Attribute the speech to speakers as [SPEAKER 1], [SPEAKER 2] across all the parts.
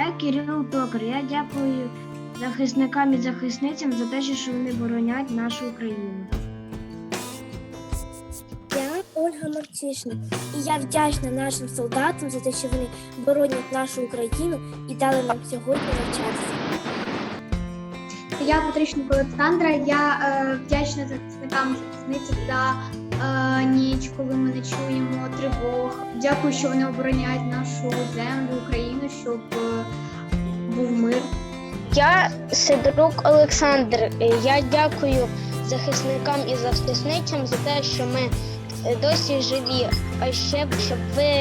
[SPEAKER 1] Я Кирил Токар. Я дякую захисникам і захисницям за те, що вони боронять нашу Україну.
[SPEAKER 2] Я Ольга Марчишник, і я вдячна нашим солдатам за те, що вони боронять нашу Україну і дали нам сьогодні навчатися.
[SPEAKER 3] Я Патричник Олександра. Я е, вдячна захисникам захисницям за е, ніч, коли ми не чуємо тривог. Дякую, що вони обороняють нашу щоб е, був мир.
[SPEAKER 2] Я Сидорук Олександр. Я дякую захисникам і захисницям за те, що ми е, досі живі, а ще б, щоб ви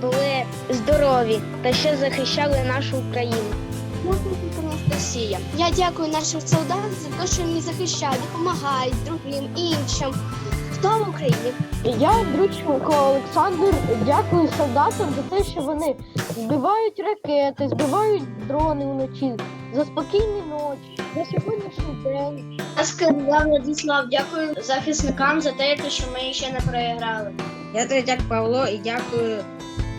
[SPEAKER 2] були здорові та ще захищали нашу Україну. Росія. Я дякую нашим солдатам за те, що вони захищають, допомагають другим іншим. Слава Україні!
[SPEAKER 4] Я Друченко Олександр. Дякую солдатам за те, що вони збивають ракети, збивають дрони вночі за спокійні ночі, за сьогоднішній день.
[SPEAKER 1] Я сказав Владислав, дякую захисникам за те, що ми ще не проіграли.
[SPEAKER 5] Я Третяк Павло і дякую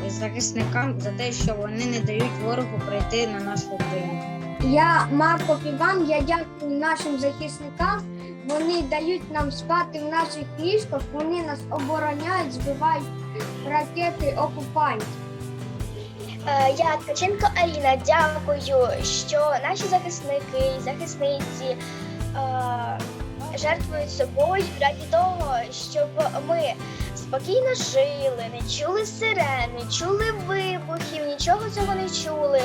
[SPEAKER 5] захисникам за те, що вони не дають ворогу прийти на нашу Україну.
[SPEAKER 3] Я Марко Іван. Я дякую нашим захисникам. Вони дають нам спати в наших ліжках. Вони нас обороняють, збивають ракети окупантів.
[SPEAKER 2] Е, Я Ткаченко Аліна. Дякую, що наші захисники і захисниці е, жертвують собою раді того, щоб ми спокійно жили, не чули сирен, не чули вибухів, нічого цього не чули,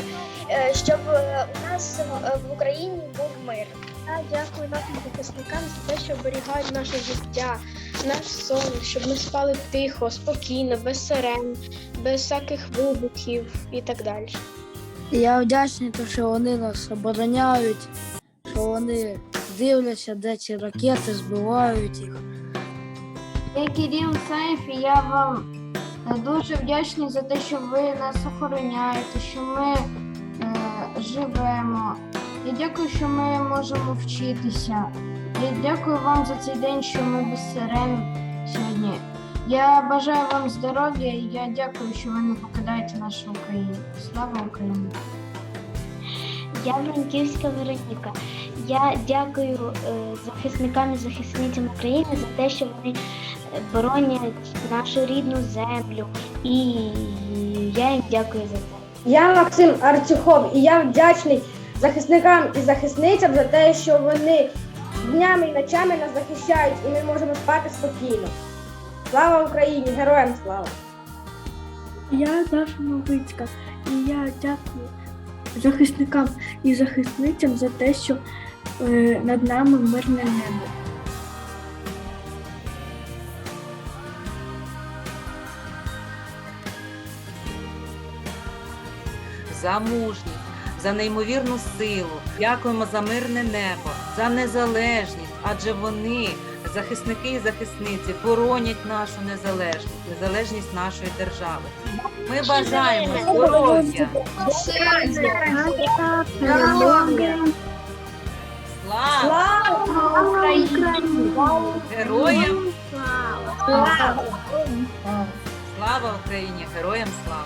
[SPEAKER 2] е, щоб е, у нас е, в Україні був мир. Я дякую нашим захисникам за те, що оберігають наше життя, наш сон, щоб ми спали тихо, спокійно, без сирен, без всяких вибухів і так далі.
[SPEAKER 4] Я вдячний, тому що вони нас обороняють, що вони дивляться, де ці ракети збивають їх.
[SPEAKER 1] Я Кирил Саєв, і я вам дуже вдячний за те, що ви нас охороняєте, що ми е, живемо. Я дякую, що ми можемо вчитися. Я дякую вам за цей день, що ми без сирен сьогодні. Я бажаю вам здоров'я і я дякую, що ви не покидаєте нашу Україну. Слава Україні!
[SPEAKER 2] Я Франківська Вероніка. Я дякую е, захисникам і захисницям України за те, що вони боронять нашу рідну землю. І я їм дякую за це.
[SPEAKER 6] Я Максим Арцюхов і я вдячний захисникам і захисницям за те, що вони днями і ночами нас захищають і ми можемо спати спокійно. Слава Україні! Героям слава!
[SPEAKER 7] Я Даша Новицька, і я дякую захисникам і захисницям за те, що е, над нами мирне небо.
[SPEAKER 8] За мужність, за неймовірну силу. Дякуємо за мирне небо, за незалежність, адже вони, захисники і захисниці, боронять нашу незалежність, незалежність нашої держави. Ми бажаємо здоров'я, слава
[SPEAKER 6] Слава Україні!
[SPEAKER 8] героям! Слава Україні! Героям слава!